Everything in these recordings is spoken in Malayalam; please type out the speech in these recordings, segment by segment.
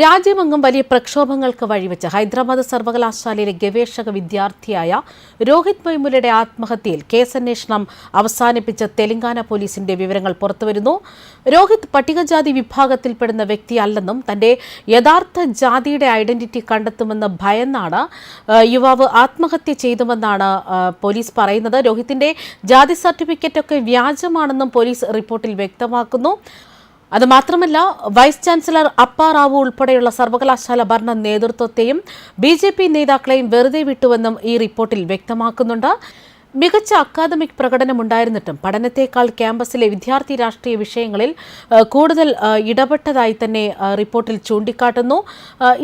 രാജ്യമെങ്ങും വലിയ പ്രക്ഷോഭങ്ങൾക്ക് വഴിവെച്ച് ഹൈദരാബാദ് സർവകലാശാലയിലെ ഗവേഷക വിദ്യാർത്ഥിയായ രോഹിത് മൈമുലയുടെ ആത്മഹത്യയിൽ കേസന്വേഷണം അവസാനിപ്പിച്ച തെലങ്കാന പോലീസിന്റെ വിവരങ്ങൾ പുറത്തുവരുന്നു. രോഹിത് പട്ടികജാതി വിഭാഗത്തിൽപ്പെടുന്ന വ്യക്തിയല്ലെന്നും തന്റെ യഥാർത്ഥ ജാതിയുടെ ഐഡന്റിറ്റി കണ്ടെത്തുമെന്ന് ഭയന്നാണ് യുവാവ് ആത്മഹത്യ ചെയ്തുവെന്നാണ് പോലീസ് പറയുന്നത്. രോഹിത്തിന്റെ ജാതി സർട്ടിഫിക്കറ്റൊക്കെ വ്യാജമാണെന്നും പോലീസ് റിപ്പോർട്ടിൽ വ്യക്തമാക്കുന്നു. അത് മാത്രമല്ല വൈസ് ചാൻസലർ അപ്പാ റാവു ഉൾപ്പെടെയുള്ള സർവകലാശാല ഭരണ നേതൃത്വത്തെയും ബി നേതാക്കളെയും വെറുതെ വിട്ടുവെന്നും ഈ റിപ്പോർട്ടിൽ വ്യക്തമാക്കുന്നുണ്ട്. മികച്ച അക്കാദമിക് പ്രകടനമുണ്ടായിരുന്നിട്ടും പഠനത്തേക്കാൾ ക്യാമ്പസിലെ വിദ്യാർത്ഥി രാഷ്ട്രീയ വിഷയങ്ങളിൽ കൂടുതൽ ഇടപെട്ടതായി തന്നെ റിപ്പോർട്ടിൽ ചൂണ്ടിക്കാട്ടുന്നു.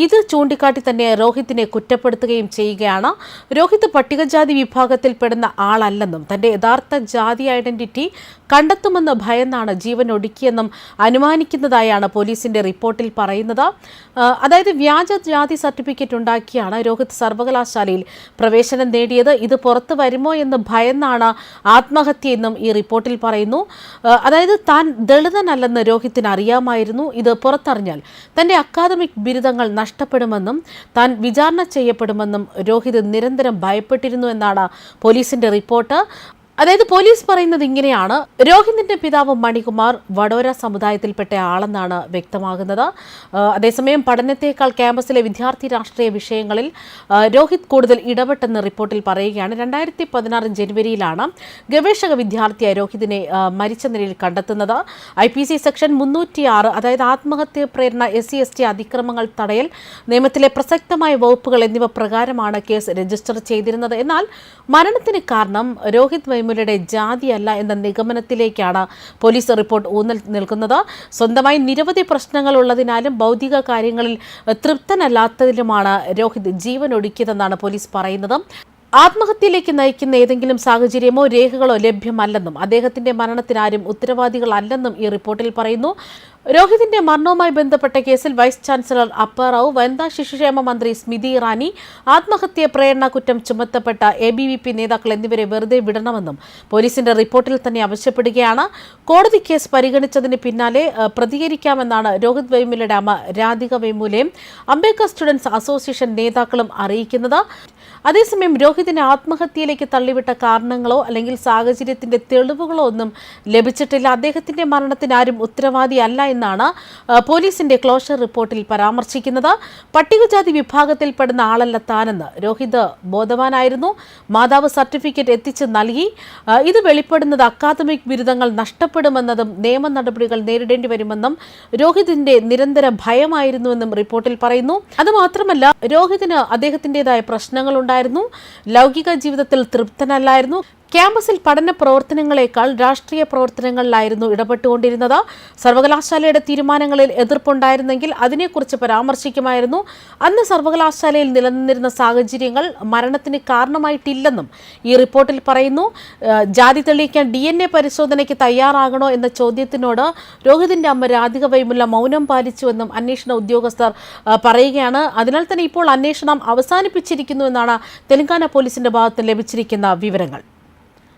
ഇത് ചൂണ്ടിക്കാട്ടി തന്നെ രോഹിത്തിനെ കുറ്റപ്പെടുത്തുകയും ചെയ്യുകയാണ്. രോഹിത് പട്ടികജാതി വിഭാഗത്തിൽ പെടുന്ന ആളല്ലെന്നും തന്റെ യഥാർത്ഥ ജാതി ഐഡന്റിറ്റി കണ്ടെത്തുമെന്ന് ഭയന്നാണ് ജീവൻ ഒടുക്കിയെന്നും അനുമാനിക്കുന്നതായാണ് പോലീസിന്റെ റിപ്പോർട്ടിൽ പറയുന്നത്. അതായത് വ്യാജ ജാതി സർട്ടിഫിക്കറ്റ് ഉണ്ടാക്കിയാണ് രോഹിത് സർവകലാശാലയിൽ പ്രവേശനം നേടിയത്. ഇത് പുറത്തു വരുമോ എന്ന് ഭയന്നാണ് ആത്മഹത്യയെന്നും ഈ റിപ്പോർട്ടിൽ പറയുന്നു. അതായത് താൻ ദളിതനല്ലെന്ന് രോഹിത്തിന് അറിയാമായിരുന്നു. ഇത് പുറത്തറിഞ്ഞാൽ തന്റെ അക്കാദമിക് ബിരുദങ്ങൾ നഷ്ടപ്പെടുമെന്നും താൻ വിചാരണ ചെയ്യപ്പെടുമെന്നും രോഹിത് നിരന്തരം ഭയപ്പെട്ടിരുന്നു എന്നാണ് പോലീസിന്റെ റിപ്പോർട്ട്. അതായത് പോലീസ് പറയുന്നത് ഇങ്ങനെയാണ്. രോഹിതിന്റെ പിതാവ് മണികുമാർ വഡോര സമുദായത്തിൽപ്പെട്ട ആളെന്നാണ് വ്യക്തമാകുന്നത്. അതേസമയം പഠനത്തേക്കാൾ ക്യാമ്പസിലെ വിദ്യാർത്ഥി രാഷ്ട്രീയ വിഷയങ്ങളിൽ രോഹിത് കൂടുതൽ ഇടപെട്ടെന്ന് റിപ്പോർട്ടിൽ പറയുകയാണ്. രണ്ടായിരത്തി പതിനാറ് ജനുവരിയിലാണ് ഗവേഷക വിദ്യാർത്ഥിയായ രോഹിതിനെ മരിച്ച നിലയിൽ കണ്ടെത്തുന്നത്. ഐ പി സി സെക്ഷൻ മുന്നൂറ്റിയാറ് അതായത് ആത്മഹത്യ പ്രേരണ എസ് സി എസ് ടി അതിക്രമങ്ങൾ തടയൽ നിയമത്തിലെ പ്രസക്തമായ വകുപ്പുകൾ എന്നിവ പ്രകാരമാണ് കേസ് രജിസ്റ്റർ ചെയ്തിരുന്നത്. എന്നാൽ മരണത്തിന് കാരണം രോഹിത് വൈമുലയുടെ ജാതിയല്ല എന്ന നിഗമനത്തിലേക്കാണ് പോലീസ് റിപ്പോർട്ട് ഊന്നൽ നിൽക്കുന്നത്. സ്വന്തമായി നിരവധി പ്രശ്നങ്ങൾ ഉള്ളതിനാലും ഭൗതിക കാര്യങ്ങളിൽ തൃപ്തനല്ലാത്തതിലുമാണ് രോഹിത് ജീവൻ ഒടുക്കിയതെന്നാണ് പോലീസ് പറയുന്നത്. ആത്മഹത്യയിലേക്ക് നയിക്കുന്ന ഏതെങ്കിലും സാഹചര്യമോ രേഖകളോ ലഭ്യമല്ലെന്നും അദ്ദേഹത്തിന്റെ മരണത്തിനാരും ഉത്തരവാദികളല്ലെന്നും ഈ റിപ്പോർട്ടിൽ പറയുന്നു. രോഹിതിന്റെ മരണവുമായി ബന്ധപ്പെട്ട കേസിൽ വൈസ് ചാൻസലർ അപ്പറാവു വനിതാ ശിശുക്ഷേമ മന്ത്രി സ്മിതി ഇറാനി ആത്മഹത്യ പ്രേരണ കുറ്റം ചുമത്തപ്പെട്ട എ ബി വി പി നേതാക്കൾ എന്നിവരെ വെറുതെ വിടണമെന്നും പോലീസിന്റെ റിപ്പോർട്ടിൽ തന്നെ ആവശ്യപ്പെടുകയാണ്. കോടതി കേസ് പരിഗണിച്ചതിന് പിന്നാലെ പ്രതികരിക്കാമെന്നാണ് രോഹിത് വൈമുലയുടെ അമ്മ രാധിക വൈമുലയും അംബേദ്കർ സ്റ്റുഡൻസ് അസോസിയേഷൻ നേതാക്കളും അറിയിക്കുന്നത്. അതേസമയം രോഹിതിനെ ആത്മഹത്യയിലേക്ക് തള്ളിവിട്ട കാരണങ്ങളോ അല്ലെങ്കിൽ സാഹചര്യത്തിന്റെ തെളിവുകളോ ഒന്നും ലഭിച്ചിട്ടില്ല. അദ്ദേഹത്തിന്റെ മരണത്തിന് ആരും ഉത്തരവാദിയല്ല എന്നാണ് പോലീസിന്റെ ക്ലോഷർ റിപ്പോർട്ടിൽ പരാമർശിക്കുന്നത്. പട്ടികജാതി വിഭാഗത്തിൽപ്പെടുന്ന ആളല്ല താനെന്ന് രോഹിത് ബോധവാനായിരുന്നു. മാതാവ് സർട്ടിഫിക്കറ്റ് എത്തിച്ച് നൽകി. ഇത് വെളിപ്പെടുന്നത് അക്കാദമിക് ബിരുദങ്ങൾ നഷ്ടപ്പെടുമെന്നതും നിയമ നടപടികൾ നേരിടേണ്ടി വരുമെന്നും രോഹിതിന്റെ നിരന്തര ഭയമായിരുന്നുവെന്നും റിപ്പോർട്ടിൽ പറയുന്നു. അതുമാത്രമല്ല രോഹിതിന് അദ്ദേഹത്തിന്റെതായ പ്രശ്നങ്ങളുണ്ടായിരുന്നു. ലൗകിക ജീവിതത്തിൽ തൃപ്തനല്ലായിരുന്നു. ക്യാമ്പസിൽ പഠന പ്രവർത്തനങ്ങളെക്കാൾ രാഷ്ട്രീയ പ്രവർത്തനങ്ങളിലായിരുന്നു ഇടപെട്ടുകൊണ്ടിരുന്നത്. സർവകലാശാലയുടെ തീരുമാനങ്ങളിൽ എതിർപ്പുണ്ടായിരുന്നെങ്കിൽ അതിനെക്കുറിച്ച് പരാമർശിക്കുമായിരുന്നു. അന്ന് സർവകലാശാലയിൽ നിലനിന്നിരുന്ന സാഹചര്യങ്ങൾ മരണത്തിന് കാരണമായിട്ടില്ലെന്നും ഈ റിപ്പോർട്ടിൽ പറയുന്നു. ജാതി തെളിയിക്കാൻ ഡി എൻ എ പരിശോധനയ്ക്ക് തയ്യാറാകണോ എന്ന ചോദ്യത്തിനോട് രോഹിതിന്റെ അമ്മ രാധിക വൈമുല്ല മൗനം പാലിച്ചുവെന്നും അന്വേഷണ ഉദ്യോഗസ്ഥർ പറയുകയാണ്. അതിനാൽ തന്നെ ഇപ്പോൾ അന്വേഷണം അവസാനിപ്പിച്ചിരിക്കുന്നു എന്നാണ് തെലങ്കാന പോലീസിന്റെ ഭാഗത്ത് ലഭിച്ചിരിക്കുന്ന വിവരങ്ങൾ.